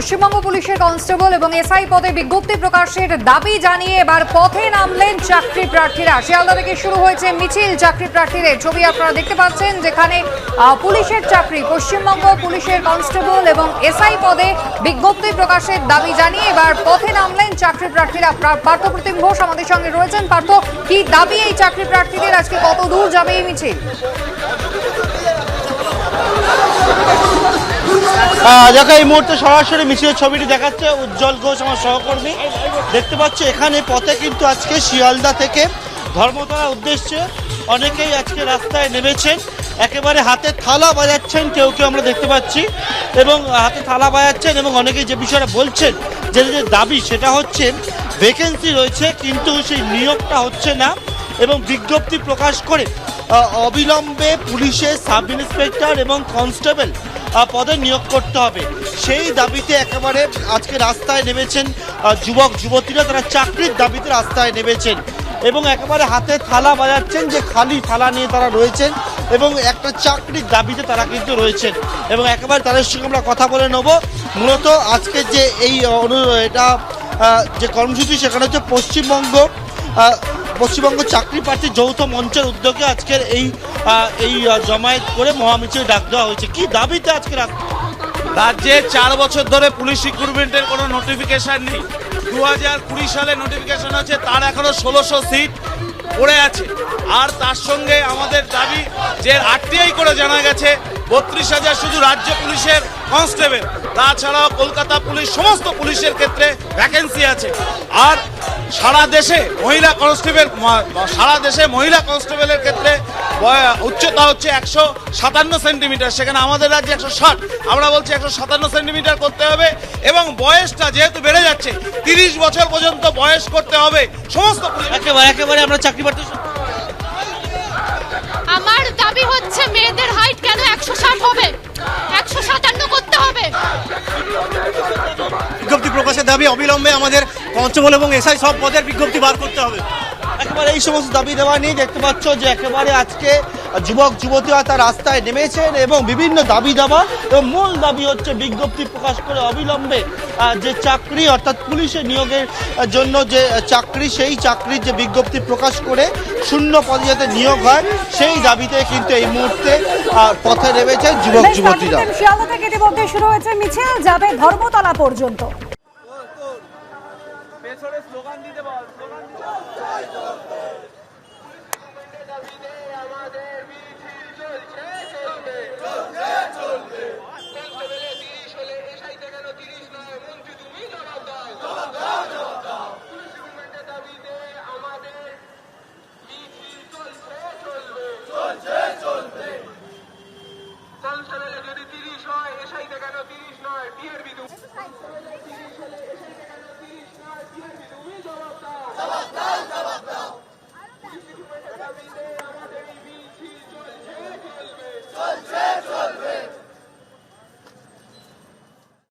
পশ্চিমবঙ্গ পুলিশের কনস্টেবল এবং এসআই পদে বিজ্ঞপ্তি প্রকাশের দাবি জানিয়ে এবার পথে নামলেন চাকরি প্রার্থীরা। শিয়ালদা থেকে শুরু হয়েছে মিছিল, চাকরি প্রার্থীদের ছবি আপনারা দেখতে পাচ্ছেন, যেখানে পুলিশের চাকরি, পশ্চিমবঙ্গ পুলিশের কনস্টেবল এবং এসআই পদে বিজ্ঞপ্তি প্রকাশের দাবি জানিয়ে এবার পথে নামলেন চাকরি প্রার্থীরা। প্রা- পার্থপ্রতিম ঘোষ আমাদের সঙ্গে রয়েছেন। পার্থ, কি দাবি এই চাকরি প্রার্থীদের? আজকে কত দূর যাবে এই মিছিল? দেখো, এই মুহূর্তে সরাসরি মিছিলের ছবিটি দেখাচ্ছে উজ্জ্বল ঘোষ, আমার সহকর্মী। দেখতে পাচ্ছ, এখানে পথে কিন্তু আজকে শিয়ালদা থেকে ধর্মতলার উদ্দেশ্যে অনেকেই আজকে রাস্তায় নেমেছেন। একেবারে হাতে থালা বাজাচ্ছেন, কেউ কেউ আমরা দেখতে পাচ্ছি। এবং হাতে থালা বাজাচ্ছেন এবং অনেকেই যে বিষয়টা বলছেন, যে যে দাবি, সেটা হচ্ছে ভ্যাকেন্সি রয়েছে, কিন্তু সেই নিয়োগটা হচ্ছে না এবং বিজ্ঞপ্তি প্রকাশ করে অবিলম্বে পুলিশের সাব ইন্সপেক্টর এবং কনস্টেবল পদে নিয়োগ করতে হবে। সেই দাবিতে একেবারে আজকে রাস্তায় নেমেছেন যুবক, যুবতীরা তারা চাকরির দাবিতে রাস্তায় নেমেছেন এবং একেবারে হাতে থালা বাজাচ্ছেন যে খালি থালা নিয়ে তারা রয়েছেন এবং একটা চাকরির দাবিতে তারা কিন্তু রয়েছেন। এবং একেবারে তাদের সঙ্গে আমরা কথা বলে নেব। মূলত আজকে যে এই অনু, এটা যে কর্মসূচি সেখানে হচ্ছে পশ্চিমবঙ্গ পশ্চিমবঙ্গ চাকরি প্রার্থী যৌথ মঞ্চের উদ্যোগে আজকের এই এই জমায়েত করে মহামিছিল ডাক দেওয়া হয়েছে। কি দাবিতে আজকে রাখ রাজ্যে চার বছর ধরে পুলিশ রিক্রুটমেন্টের কোনো নোটিফিকেশান নেই। দু হাজার কুড়ি সালে নোটিফিকেশন আছে, তার এখনও ষোলোশো সিট পড়ে আছে। আর তার সঙ্গে আমাদের দাবি যে আরটিআই করে জানা গেছে, বত্রিশ হাজার শুধু রাজ্য পুলিশের কনস্টেবল তাছাড়াও কলকাতা পুলিশ, সমস্ত পুলিশের ক্ষেত্রে ভ্যাকেন্সি আছে। আর সারা দেশে মহিলা কনস্টেবল সারা দেশে মহিলা কনস্টেবলের ক্ষেত্রে উচ্চতা হচ্ছে একশো সাতান্ন সেন্টিমিটার সেখানে আমাদের রাজ্যে একশো ষাট আমরা বলছি একশো সাতান্ন সেন্টিমিটার করতে হবে এবং বয়সটা যেহেতু বেড়ে যাচ্ছে তিরিশ বছর পর্যন্ত বয়স করতে হবে সমস্ত একেবারে একেবারে আমরা চাকরি প্রার্থী আমার দাবি হচ্ছে মেয়েদের হাইট কেন একশো দাবি অবিলম্বে আমাদের কনস্টেবল এবং এসআই সব পদের বিজ্ঞপ্তি বার করতে হবে। একেবারে এই সমস্ত দাবি দেওয়া নিয়ে দেখতে পাচ্ছ যে একেবারে আজকে যুবক যুবতীরা তার রাস্তায় নেমেছেন এবং বিভিন্ন দাবি দাবা এবং মূল দাবি হচ্ছে বিজ্ঞপ্তি প্রকাশ করে অবিলম্বে যে চাকরি অর্থাৎ পুলিশে নিয়োগের জন্য যে চাকরি সেই চাকরির যে বিজ্ঞপ্তি প্রকাশ করে শূন্য পদে যাতে নিয়োগ হয় সেই দাবিতে কিন্তু এই মুহূর্তে পথে নেমেছেন যুবক যুবতীরা। শিয়ালদা থেকে ইতিমধ্যে শুরু হয়েছে মিছিল যাবে ধর্মতলা পর্যন্ত। يربدون